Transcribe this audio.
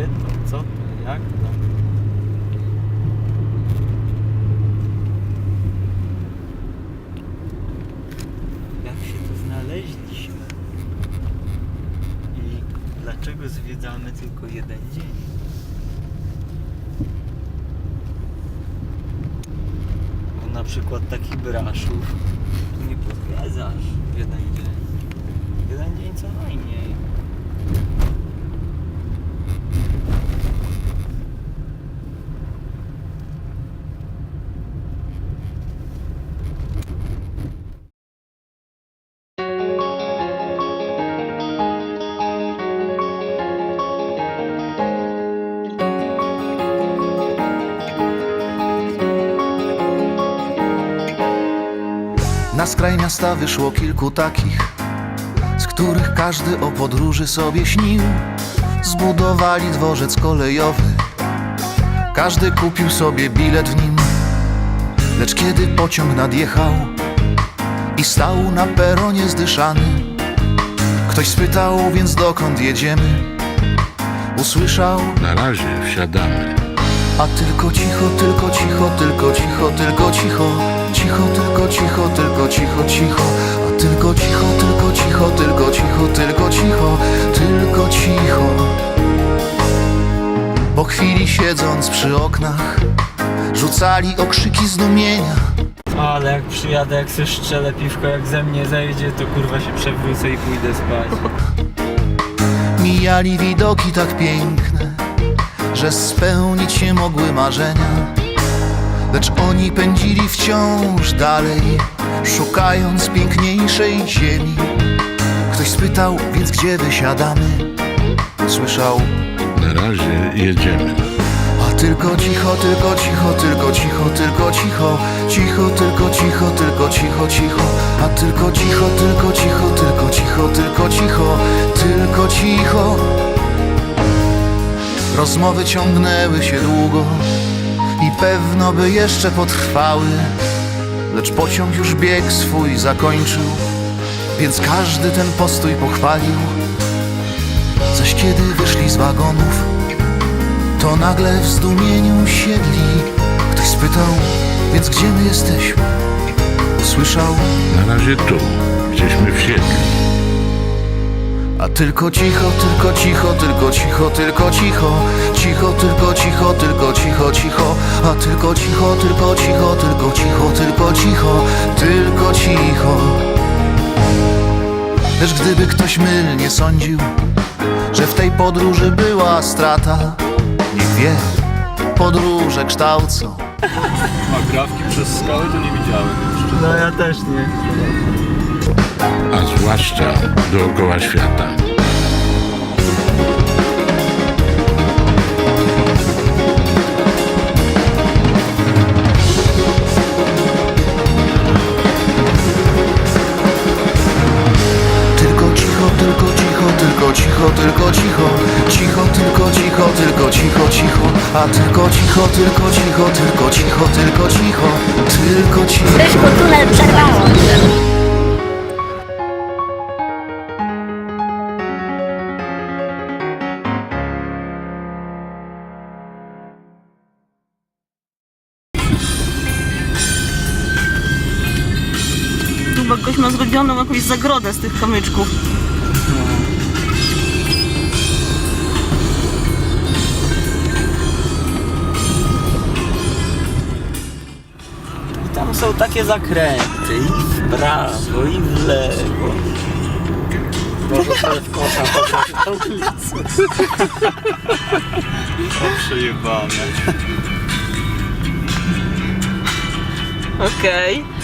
Jak to? Jak się tu znaleźliśmy? I dlaczego zwiedzamy tylko jeden dzień? Bo na przykład takich braszów nie podwiedzasz w jeden dzień. Jeden dzień co najmniej. Na skraj miasta wyszło kilku takich, z których każdy o podróży sobie śnił. Zbudowali dworzec kolejowy, każdy kupił sobie bilet w nim. Lecz kiedy pociąg nadjechał i stał na peronie zdyszany, ktoś spytał, więc dokąd jedziemy? Usłyszał, Na razie wsiadamy. A tylko cicho, tylko cicho, tylko cicho, tylko cicho. Cicho, tylko cicho, tylko cicho, cicho. A tylko cicho, tylko cicho, tylko cicho, tylko cicho Tylko cicho. Po chwili siedząc przy oknach Rzucali okrzyki zdumienia. Ale jak przyjadę, jak se strzelę piwko, jak ze mnie zejdzie, to kurwa się przewrócę i pójdę spać. Mijali widoki tak piękne Że spełnić się mogły marzenia. Lecz oni pędzili wciąż dalej Szukając piękniejszej ziemi. Ktoś spytał, więc gdzie wysiadamy? Słyszał, Na razie jedziemy. a tylko cicho, tylko cicho, tylko cicho, tylko cicho. Cicho, tylko cicho, tylko cicho, cicho. A tylko cicho, tylko cicho, tylko cicho, tylko cicho. Tylko cicho Rozmowy ciągnęły się długo I pewno by jeszcze potrwały Lecz pociąg już bieg swój zakończył Więc każdy ten postój pochwalił Zaś kiedy wyszli z wagonów to nagle w zdumieniu siedli Ktoś spytał, więc gdzie my jesteśmy? Usłyszał, Na razie tu, gdzieśmy wsiedli. A tylko cicho, tylko cicho, tylko cicho, tylko cicho Cicho, tylko cicho, tylko cicho, cicho A tylko cicho, tylko cicho, tylko cicho, tylko cicho Tylko cicho Lecz gdyby ktoś mylnie sądził Że w tej podróży była strata Niech wie, podróże kształcą A grawki przez skały to nie widziałem jeszcze. No ja też nie. A zwłaszcza dookoła świata. Tylko cicho, tylko cicho, tylko cicho, tylko cicho Cicho, tylko cicho, tylko cicho, cicho A tylko cicho, tylko cicho, tylko cicho, tylko cicho Tylko cicho bo tunel przerwało. Ktoś ma zrobioną jakąś zagrodę z tych kamyczków. I tam są takie zakręty i w prawo, i w lewo. Może sobie w kosza popaść w tablicy. Przejebane. Okej.